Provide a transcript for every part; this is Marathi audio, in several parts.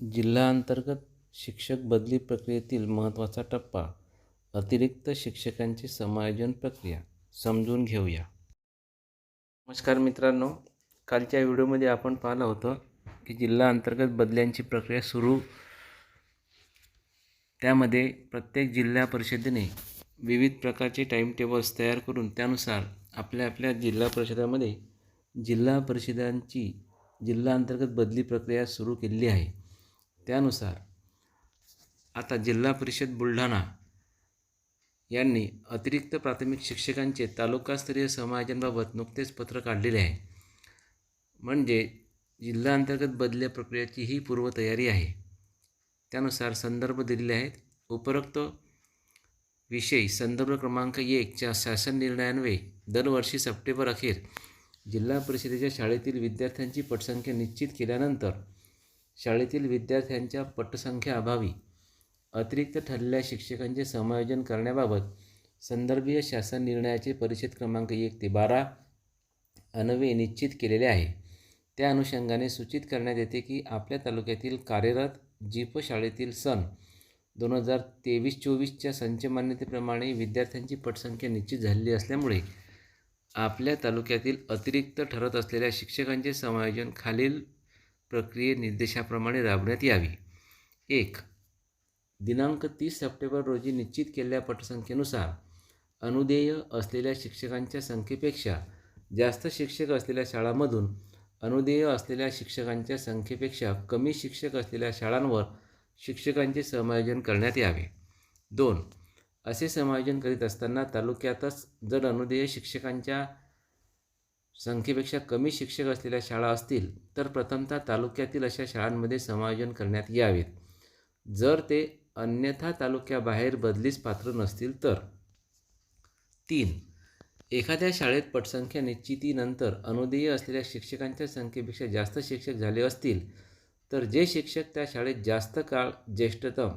जिल्हाअंतर्गत शिक्षक बदली प्रक्रियेतील महत्त्वाचा टप्पा अतिरिक्त शिक्षकांची समायोजन प्रक्रिया समजून घेऊया. नमस्कार मित्रांनो कालच्या व्हिडिओमध्ये आपण पाहिलं होतं की जिल्हा अंतर्गत बदल्यांची प्रक्रिया सुरू त्यामध्ये प्रत्येक जिल्हा परिषदेने विविध प्रकारचे टाईम टेबल्स तयार करून त्यानुसार आपल्या आपल्या जिल्हा परिषदामध्ये जिल्हा परिषदांची जिल्हा अंतर्गत बदली प्रक्रिया सुरू केलेली आहे. त्यानुसार आता जिल्हा परिषद बुलढाणा यांनी अतिरिक्त प्राथमिक शिक्षकांचे तालुकास्तरीय समायोजनबाबत नुकतेच पत्र काढलेले आहे. म्हणजे जिल्हा अंतर्गत बदल्या प्रक्रियेची ही पूर्वतयारी आहे. त्यानुसार संदर्भ दिलेले आहेत. उपरोक्त विषयी संदर्भ क्रमांक एकच्या शासन निर्णयान्वये दरवर्षी सप्टेंबर अखेर जिल्हा परिषदेच्या शाळेतील विद्यार्थ्यांची पटसंख्या निश्चित केल्यानंतर शाळेतील विद्यार्थ्यांच्या पटसंख्याअभावी अतिरिक्त ठरलेल्या शिक्षकांचे समायोजन करण्याबाबत संदर्भीय शासन निर्णयाचे परिषद क्रमांक एक ते बारा अनवे निश्चित केलेले आहे. त्या अनुषंगाने सूचित करण्यात येते की आपल्या तालुक्यातील कार्यरत जीप शाळेतील सन दोन हजार तेवीस चोवीसच्या संच मान्यतेप्रमाणे विद्यार्थ्यांची पटसंख्या निश्चित झालेली असल्यामुळे आपल्या तालुक्यातील अतिरिक्त ठरत असलेल्या शिक्षकांचे समायोजन खालील प्रक्रिये निर्देशाप्रमाणे राबवण्यात यावी. एक दिनांक तीस सप्टेंबर रोजी निश्चित केलेल्या पटसंख्येनुसार अनुदेय असलेल्या शिक्षकांच्या संख्येपेक्षा जास्त शिक्षक असलेल्या शाळांमधून अनुदेय असलेल्या शिक्षकांच्या संख्येपेक्षा कमी शिक्षक असलेल्या शाळांवर शिक्षकांचे समायोजन करण्यात यावे. दोन असे समायोजन करीत असताना तालुक्यातच जर अनुदेय शिक्षकांच्या संख्येपेक्षा कमी शिक्षक असलेल्या शाळा असतील तर प्रथमतः तालुक्यातील अशा शाळांमध्ये समायोजन करण्यात यावेत. जर ते अन्यथा तालुक्याबाहेर बदलीस पात्र नसतील तर. तीन. एखाद्या शाळेत पटसंख्या निश्चितीनंतर अनुदेय असलेल्या शिक्षकांच्या संख्येपेक्षा जास्त शिक्षक झाले असतील तर जे शिक्षक त्या शाळेत जास्त काळ ज्येष्ठतम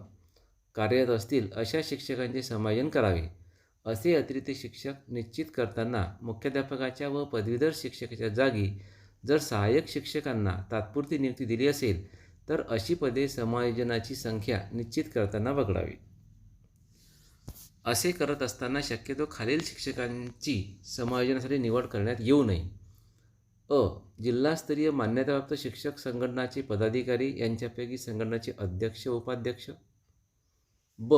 कार्यरत असतील अशा शिक्षकांचे समायोजन करावे. असे अतिरिक्त शिक्षक निश्चित करताना मुख्याध्यापकाच्या व पदवीधर शिक्षकाच्या जागी जर सहाय्यक शिक्षकांना तात्पुरती नियुक्ती दिली असेल तर अशी पदे समायोजनाची संख्या निश्चित करताना वगळावी. असे करत असताना शक्यतो खालील शिक्षकांची समायोजनासाठी निवड करण्यात येऊ नये. अ. जिल्हास्तरीय मान्यताप्राप्त शिक्षक संघटनाचे पदाधिकारी यांच्यापैकी संघटनाचे अध्यक्ष उपाध्यक्ष. ब.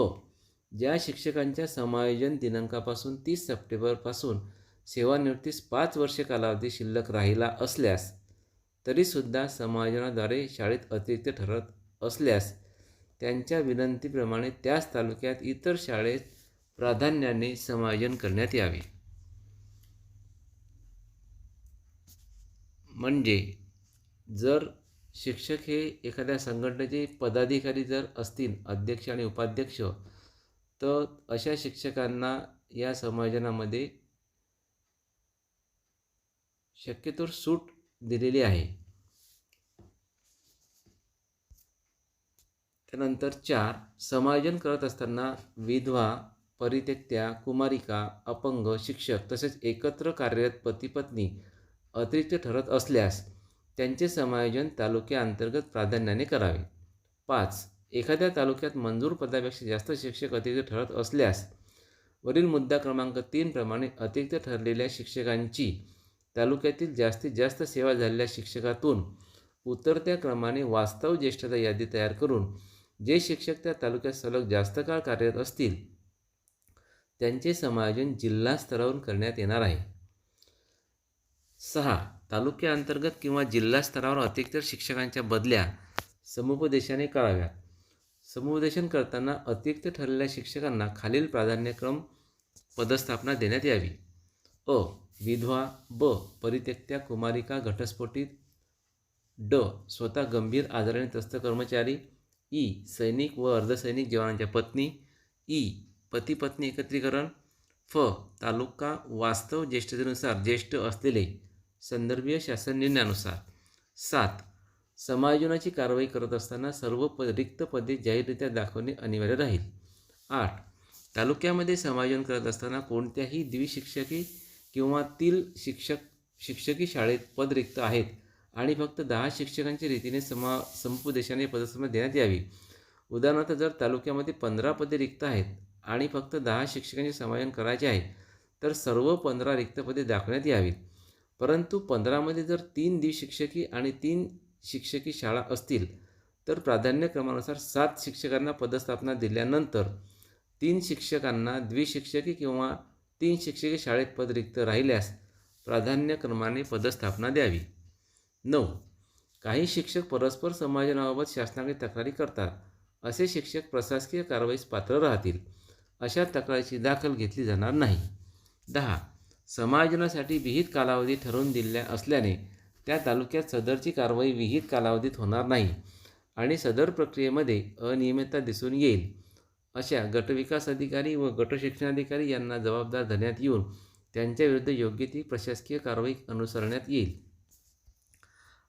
ज्या शिक्षकांच्या समायोजन दिनांकापासून तीस सप्टेंबरपासून सेवानिवृत्तीस पाच वर्षे कालावधी शिल्लक राहिला असल्यास तरीसुद्धा समायोजनाद्वारे शाळेत अतिरिक्त ठरत असल्यास त्यांच्या विनंतीप्रमाणे त्याच तालुक्यात इतर शाळेत प्राधान्याने समायोजन करण्यात यावे. म्हणजे जर शिक्षक हे एखाद्या संघटनेचे पदाधिकारी जर असतील अध्यक्ष आणि उपाध्यक्ष तर अशा शिक्षकांना या समायोजनामध्ये शक्यतोर सूट दिलेली आहे. त्यानंतर चार समायोजन करत असताना विधवा परित्यक्त्या कुमारिका अपंग शिक्षक तसेच एकत्र कार्यरत पतीपत्नी अतिरिक्त ठरत असल्यास त्यांचे समायोजन तालुक्याअंतर्गत प्राधान्याने करावे. पाच एखाद्या तालुक्यात मंजूर पदापेक्षा जास्त शिक्षक अतिरिक्त ठरत असल्यास वरील मुद्दा क्रमांक तीनप्रमाणे अतिरिक्त ठरलेल्या शिक्षकांची तालुक्यातील जास्तीत जास्त सेवा झालेल्या शिक्षकातून उतरत्या क्रमाने वास्तव ज्येष्ठता यादी तयार करून जे शिक्षक त्या तालुक्यात सलग जास्त काळ कार्यरत असतील त्यांचे समायोजन जिल्हा स्तरावरून करण्यात येणार आहे. सहा. तालुक्याअंतर्गत किंवा जिल्हा स्तरावर अतिरिक्त शिक्षकांच्या बदल्या समुपदेशाने कराव्यात. समुपदेशन करताना अतिरिक्त ठरलेल्या शिक्षकांना खालील प्राधान्यक्रम पदस्थापना देण्यात यावी. अ. विधवा ब. परित्यक्त्या कुमारिका घटस्फोटित. ड. स्वतः गंभीर आजाराने त्रस्त कर्मचारी. ई. सैनिक व अर्धसैनिक जवानांच्या पत्नी. ई. पती पत्नी एकत्रीकरण. फ. तालुका वास्तव ज्येष्ठतेनुसार ज्येष्ठ असलेले संदर्भीय शासन निर्णयानुसार. सात. समायोजनाची कारवाई करत असताना सर्व प रिक्त पदे जाहीररित्या दाखवणे अनिवार्य राहील. आठ. तालुक्यामध्ये समायोजन करत असताना कोणत्याही द्विशिक्षकी किंवा तील शिक्षक शिक्षकी शाळेत पद रिक्त आहेत आणि फक्त दहा शिक्षकांच्या रीतीने समा समुपदेशाने पदसंख्या देण्यात यावी. उदाहरणार्थ जर तालुक्यामध्ये पंधरा पदे रिक्त आहेत आणि फक्त दहा शिक्षकांचे समायोजन करायचे आहे तर सर्व पंधरा रिक्त पदे दाखवण्यात यावीत. परंतु पंधरामध्ये जर तीन द्विशिक्षकी आणि तीन शिक्षकी शाळा असतील तर प्राधान्यक्रमानुसार सात शिक्षकांना पदस्थापना दिल्यानंतर तीन शिक्षकांना द्विशिक्षकी किंवा तीन शिक्षकी शाळेत पद रिक्त राहिल्यास प्राधान्यक्रमाने पदस्थापना द्यावी. नऊ. काही शिक्षक परस्पर समायोजनाबाबत शासनाकडे तक्रारी करतात असे शिक्षक प्रशासकीय कारवाईस पात्र राहतील अशा तक्रारीची दाखल घेतली जाणार नाही. दहा. समायोजनासाठी विहित कालावधी ठरवून दिल्या असल्याने त्या तालुक्यात सदरची कारवाई विहित कालावधीत होणार नाही आणि सदर प्रक्रियेमध्ये अनियमितता दिसून येईल अशा गटविकास अधिकारी व गटशिक्षणाधिकारी यांना जबाबदार धरण्यात येऊन त्यांच्याविरुद्ध योग्य ती प्रशासकीय कारवाई अनुसरण्यात येईल.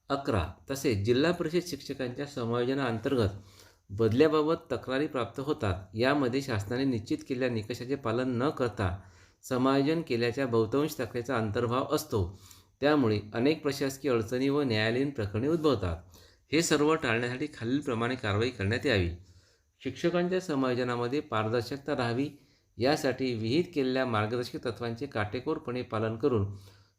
अकरा. तसेच जिल्हा परिषद शिक्षकांच्या समायोजनाअंतर्गत बदल्याबाबत तक्रारी प्राप्त होतात. यामध्ये शासनाने निश्चित केलेल्या निकषाचे पालन न करता समायोजन केल्याच्या बहुतांश तक्रेचा अंतर्भाव असतो. त्यामुळे अनेक प्रशासकीय अडचणी व न्यायालयीन प्रकरणे उद्भवतात. हे सर्व टाळण्यासाठी खालीलप्रमाणे कारवाई करण्यात यावी. शिक्षकांच्या समायोजनामध्ये पारदर्शकता राहावी यासाठी विहित केलेल्या मार्गदर्शक तत्त्वांचे काटेकोरपणे पालन करून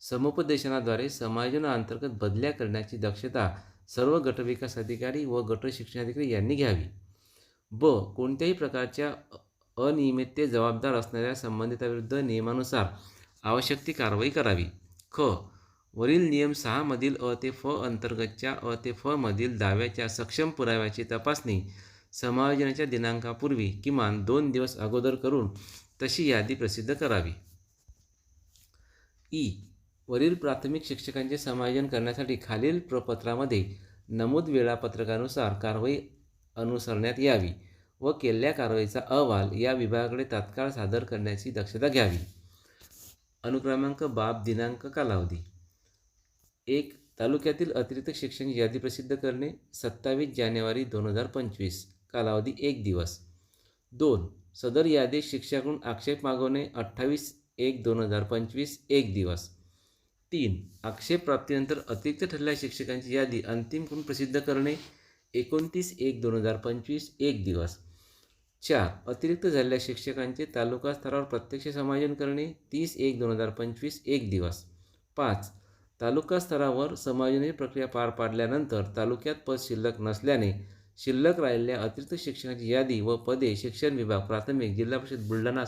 समुपदेशनाद्वारे समायोजनाअंतर्गत बदल्या करण्याची दक्षता सर्व गटविकास अधिकारी व गट शिक्षणाधिकारी यांनी घ्यावी. ब. कोणत्याही प्रकारच्या अनियमितते जबाबदार असणाऱ्या संबंधिताविरुद्ध नियमानुसार आवश्यक ती कारवाई करावी. ख. वरील नियम सहामधील अ ते फ अंतर्गतच्या अ ते फ मधील दाव्याच्या सक्षम पुराव्याची तपासणी समायोजनाच्या दिनांकापूर्वी किमान दोन दिवस अगोदर करून तशी यादी प्रसिद्ध करावी. ई. वरील प्राथमिक शिक्षकांचे समायोजन करण्यासाठी खालील प्रपत्रामध्ये नमूद वेळापत्रकानुसार कारवाई अनुसरण्यात यावी व केलेल्या कारवाईचा अहवाल या विभागाकडे तात्काळ सादर करण्याची दक्षता घ्यावी. अनुक्रमांक बाब दिनांक कालावधी एक तालुक्यातील अतिरिक्त शिक्षण यादी प्रसिद्ध करणे सत्तावीस जानेवारी दोन हजार पंचवीस कालावधी एक दिवस. दोन सदर यादी शिक्षकाकडून आक्षेप मागवणे अठ्ठावीस एक दोन हजार पंचवीस एक दिवस. तीन आक्षेप प्राप्तीनंतर अतिरिक्त ठरलेल्या शिक्षकांची यादी अंतिम करून प्रसिद्ध करणे एकोणतीस एक दोन हजार पंचवीस एक दिवस. चार अतिरिक्त झालेल्या शिक्षकांचे तालुका स्तरावर प्रत्यक्ष समायोजन करणे तीस एक दोन हजार पंचवीस एक दिवस. पाच तालुका स्तरावर समायोजनी प्रक्रिया पार पाडल्यानंतर तालुक्यात पद शिल्लक नसल्याने शिल्लक राहिलेल्या अतिरिक्त शिक्षकांची यादी व पदे शिक्षण विभाग प्राथमिक जिल्हा परिषद बुलढाणा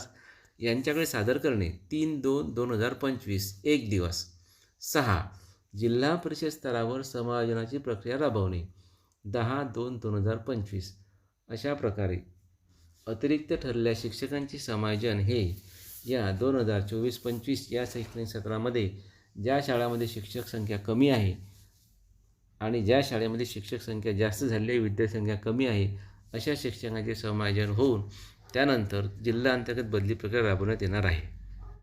यांच्याकडे सादर करणे तीन दोन दोन हजार पंचवीस एक दिवस. सहा. जिल्हा परिषद स्तरावर समायोजनाची प्रक्रिया राबवणे दहा दोन दोन हजार पंचवीस. अशा प्रकारे अतिरिक्त ठरलेल्या शिक्षकांचे समायोजन हे या दोन हजार चोवीस पंचवीस या शैक्षणिक सत्रामध्ये ज्या शाळेमध्ये शिक्षक संख्या कमी आहे आणि ज्या शाळेमध्ये शिक्षक संख्या जास्त झालेली आहे कमी आहे अशा शिक्षकांचे समायोजन होऊन त्यानंतर जिल्हा अंतर्गत बदली प्रक्रिया राबवण्यात येणार आहे.